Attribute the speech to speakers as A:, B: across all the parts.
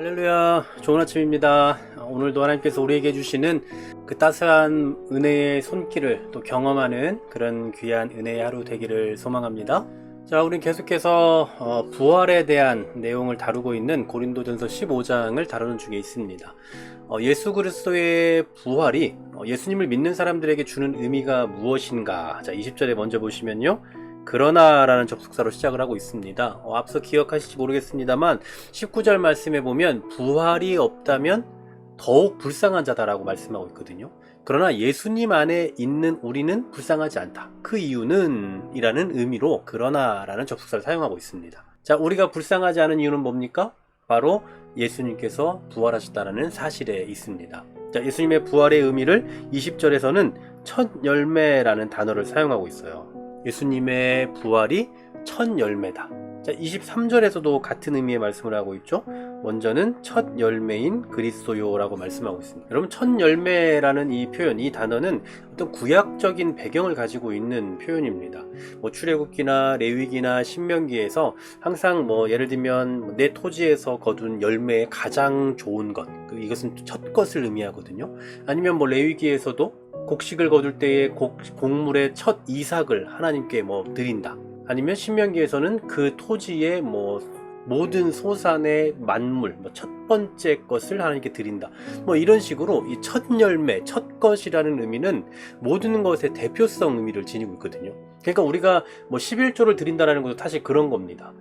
A: 할렐루야 좋은 아침입니다. 오늘도 하나님께서 우리에게 주시는 그 따스한 은혜의 손길을 또 경험하는 그런 귀한 은혜의 하루 되기를 소망합니다. 자 우린 계속해서 어, 부활에 대한 내용을 다루고 있는 고린도전서 15장을 다루는 중에 있습니다. 어, 예수 그리스도의 부활이 어, 예수님을 믿는 사람들에게 주는 의미가 무엇인가? 자 20절에 먼저 보시면요 그러나라는 접속사로 시작을 하고 있습니다. 어, 앞서 기억하실지 모르겠습니다만 19절 말씀에 보면 부활이 없다면 더욱 불쌍한 자다라고 말씀하고 있거든요. 그러나 예수님 안에 있는 우리는 불쌍하지 않다. 그 이유는 이라는 의미로 그러나라는 접속사를 사용하고 있습니다. 자, 우리가 불쌍하지 않은 이유는 뭡니까? 바로 예수님께서 부활하셨다는 사실에 있습니다. 자, 예수님의 부활의 의미를 20절에서는 첫 열매라는 단어를 사용하고 있어요. 예수님의 부활이 첫 열매다. 자, 23절에서도 같은 의미의 말씀을 하고 있죠. 먼저는 첫 열매인 그리스도요라고 말씀하고 있습니다. 여러분, 첫 열매라는 이 표현, 이 단어는 어떤 구약적인 배경을 가지고 있는 표현입니다. 뭐 출애굽기나 레위기나 신명기에서 항상 뭐 예를 들면 내 토지에서 거둔 열매의 가장 좋은 것, 그 이것은 첫 것을 의미하거든요. 아니면 뭐 레위기에서도 곡식을 거둘 때에 곡, 곡물의 첫 이삭을 하나님께 뭐 드린다. 아니면 신명기에서는 그 토지의 뭐 모든 소산의 만물, 뭐 첫 번째 것을 하나님께 드린다. 뭐 이런 식으로 이 첫 열매, 첫 것이라는 의미는 모든 것의 대표성 의미를 지니고 있거든요. 그러니까 우리가 뭐 11조를 드린다라는 것도 사실 그런 겁니다.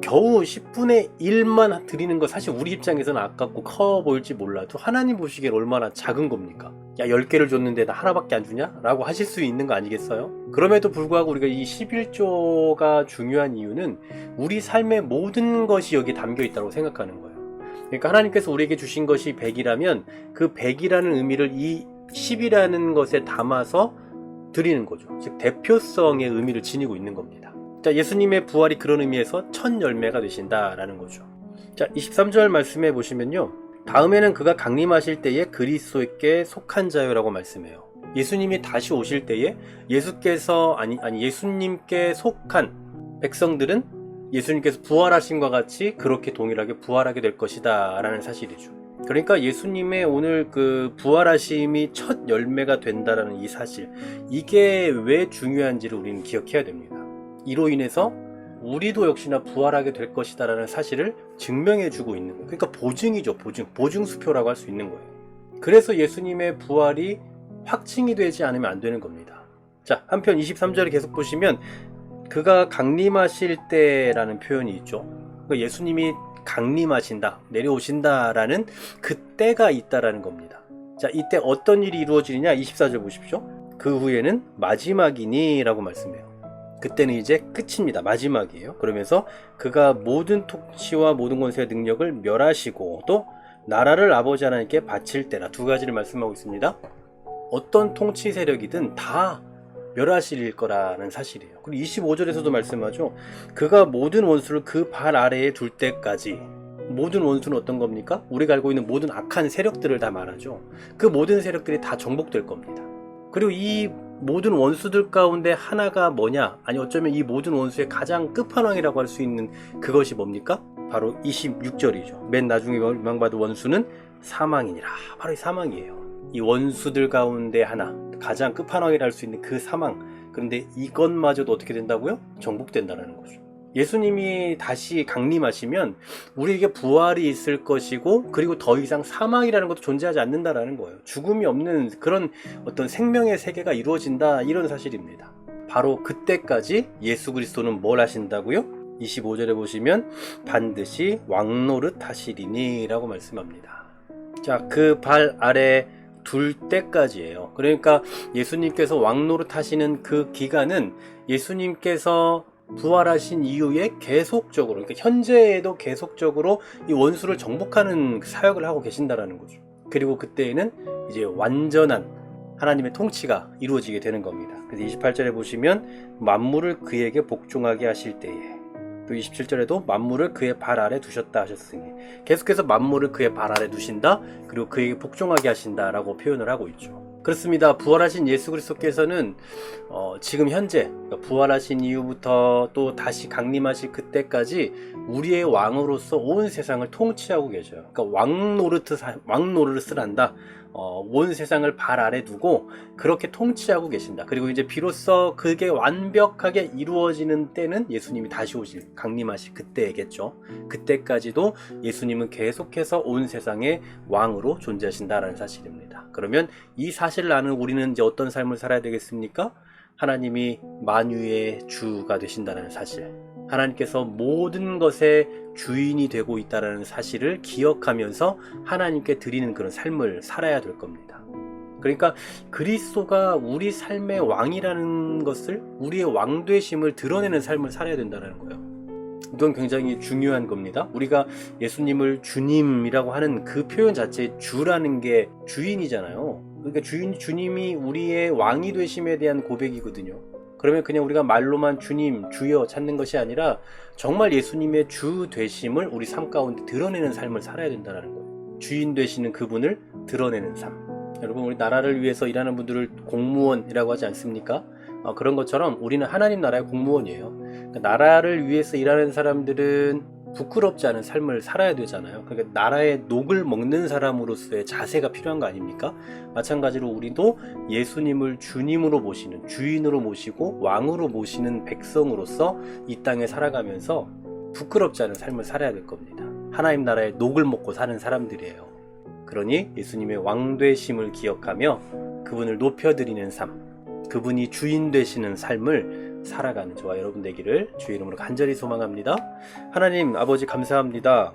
A: 겨우 10분의 1만 드리는 거 사실 우리 입장에서는 아깝고 커 보일지 몰라도 하나님 보시기에 얼마나 작은 겁니까? 야 10개를 줬는데 나 하나밖에 안 주냐? 라고 하실 수 있는 거 아니겠어요? 그럼에도 불구하고 우리가 이 11조가 중요한 이유는 우리 삶의 모든 것이 여기 담겨 있다고 생각하는 거예요. 그러니까 하나님께서 우리에게 주신 것이 100이라면 그 100이라는 의미를 이 10이라는 것에 담아서 드리는 거죠. 즉 대표성의 의미를 지니고 있는 겁니다. 자, 예수님의 부활이 그런 의미에서 첫 열매가 되신다라는 거죠. 자, 23절 말씀해 보시면요. 다음에는 그가 강림하실 때에 그리스도께 속한 자요라고 말씀해요. 예수님이 다시 오실 때에 예수께서 아니 아니 예수님께 속한 백성들은 예수님께서 부활하신 것 같이 그렇게 동일하게 부활하게 될 것이다라는 사실이죠. 그러니까 예수님의 오늘 그 부활하심이 첫 열매가 된다라는 이 사실 이게 왜 중요한지를 우리는 기억해야 됩니다. 이로 인해서 우리도 역시나 부활하게 될 것이다라는 사실을 증명해 주고 있는 거예요. 그러니까 보증이죠, 보증. 보증 수표라고 할 수 있는 거예요. 그래서 예수님의 부활이 확증이 되지 않으면 안 되는 겁니다. 자, 한편 23절을 계속 보시면 그가 강림하실 때라는 표현이 있죠. 그러니까 예수님이 강림하신다, 내려오신다라는 그때가 있다라는 겁니다. 자, 이때 어떤 일이 이루어지느냐? 24절 보십시오. 그 후에는 마지막이니라고 말씀해요. 그때는 이제 끝입니다. 마지막이에요. 그러면서 그가 모든 통치와 모든 권세의 능력을 멸하시고 또 나라를 아버지 하나님께 바칠 때라 두 가지를 말씀하고 있습니다. 어떤 통치 세력이든 다 멸하실 거라는 사실이에요. 그리고 25절에서도 말씀하죠. 그가 모든 원수를 그 발 아래에 둘 때까지 모든 원수는 어떤 겁니까? 우리가 알고 있는 모든 악한 세력들을 다 말하죠. 그 모든 세력들이 다 정복될 겁니다. 그리고 이 모든 원수들 가운데 하나가 뭐냐? 아니 어쩌면 이 모든 원수의 가장 끝판왕이라고 할 수 있는 그것이 뭡니까? 바로 26절이죠. 맨 나중에 멸망받은 원수는 사망이니라. 바로 이 사망이에요. 이 원수들 가운데 하나, 가장 끝판왕이라 할 수 있는 그 사망. 그런데 이것마저도 어떻게 된다고요? 정복된다는 거죠. 예수님이 다시 강림하시면 우리에게 부활이 있을 것이고 그리고 더 이상 사망이라는 것도 존재하지 않는다라는 거예요. 죽음이 없는 그런 어떤 생명의 세계가 이루어진다 이런 사실입니다. 바로 그때까지 예수 그리스도는 뭘 하신다고요? 25절에 보시면 반드시 왕노릇 하시리니라고 말씀합니다. 자, 그 발 아래 둘 때까지예요. 그러니까 예수님께서 왕노릇 하시는 그 기간은 예수님께서 부활하신 이후에 계속적으로 그러니까 현재에도 계속적으로 이 원수를 정복하는 그 사역을 하고 계신다라는 거죠. 그리고 그때에는 이제 완전한 하나님의 통치가 이루어지게 되는 겁니다. 그래서 28절에 보시면 만물을 그에게 복종하게 하실 때에 또 27절에도 만물을 그의 발 아래 두셨다 하셨으니 계속해서 만물을 그의 발 아래 두신다 그리고 그에게 복종하게 하신다라고 표현을 하고 있죠. 그렇습니다. 부활하신 예수 그리스도께서는 어, 지금 현재 그러니까 부활하신 이후부터 또 다시 강림하실 그때까지 우리의 왕으로서 온 세상을 통치하고 계셔요. 그러니까 왕 노릇을 왕 노릇을 한다. 어, 온 세상을 발 아래 두고 그렇게 통치하고 계신다. 그리고 이제 비로소 그게 완벽하게 이루어지는 때는 예수님이 다시 오실 강림하실 그때겠죠. 그때까지도 예수님은 계속해서 온 세상의 왕으로 존재하신다라는 사실입니다. 그러면 이 사실을 아는 우리는 이제 어떤 삶을 살아야 되겠습니까? 하나님이 만유의 주가 되신다는 사실. 하나님께서 모든 것의 주인이 되고 있다는 사실을 기억하면서 하나님께 드리는 그런 삶을 살아야 될 겁니다. 그러니까 그리스도가 우리 삶의 왕이라는 것을 우리의 왕되심을 드러내는 삶을 살아야 된다는 거예요. 이건 굉장히 중요한 겁니다. 우리가 예수님을 주님이라고 하는 그 표현 자체에 주라는 게 주인이잖아요. 그러니까 주인 주님이 우리의 왕이 되심에 대한 고백이거든요. 그러면 그냥 우리가 말로만 주님, 주여 찾는 것이 아니라 정말 예수님의 주 되심을 우리 삶 가운데 드러내는 삶을 살아야 된다는 거예요. 주인 되시는 그분을 드러내는 삶. 여러분 우리 나라를 위해서 일하는 분들을 공무원이라고 하지 않습니까? 어, 그런 것처럼 우리는 하나님 나라의 공무원이에요. 그러니까 나라를 위해서 일하는 사람들은 부끄럽지 않은 삶을 살아야 되잖아요. 그러니까 나라의 녹을 먹는 사람으로서의 자세가 필요한 거 아닙니까? 마찬가지로 우리도 예수님을 주님으로 모시는 주인으로 모시고 왕으로 모시는 백성으로서 이 땅에 살아가면서 부끄럽지 않은 삶을 살아야 될 겁니다. 하나님 나라의 녹을 먹고 사는 사람들이에요. 그러니 예수님의 왕되심을 기억하며 그분을 높여드리는 삶, 그분이 주인 되시는 삶을 살아가는 저와 여러분 되기를 주의 이름으로 간절히 소망합니다. 하나님 아버지 감사합니다.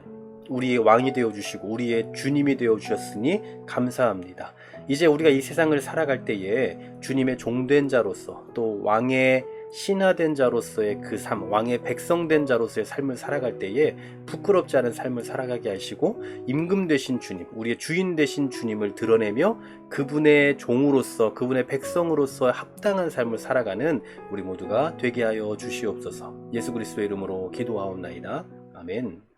A: 우리의 왕이 되어 주시고 우리의 주님이 되어 주셨으니 감사합니다. 이제 우리가 이 세상을 살아갈 때에 주님의 종된 자로서 또 왕의 신하된 자로서의 그 삶, 왕의 백성된 자로서의 삶을 살아갈 때에 부끄럽지 않은 삶을 살아가게 하시고 임금 되신 주님, 우리의 주인 되신 주님을 드러내며 그분의 종으로서 그분의 백성으로서 합당한 삶을 살아가는 우리 모두가 되게 하여 주시옵소서. 예수 그리스도의 이름으로 기도하옵나이다. 아멘.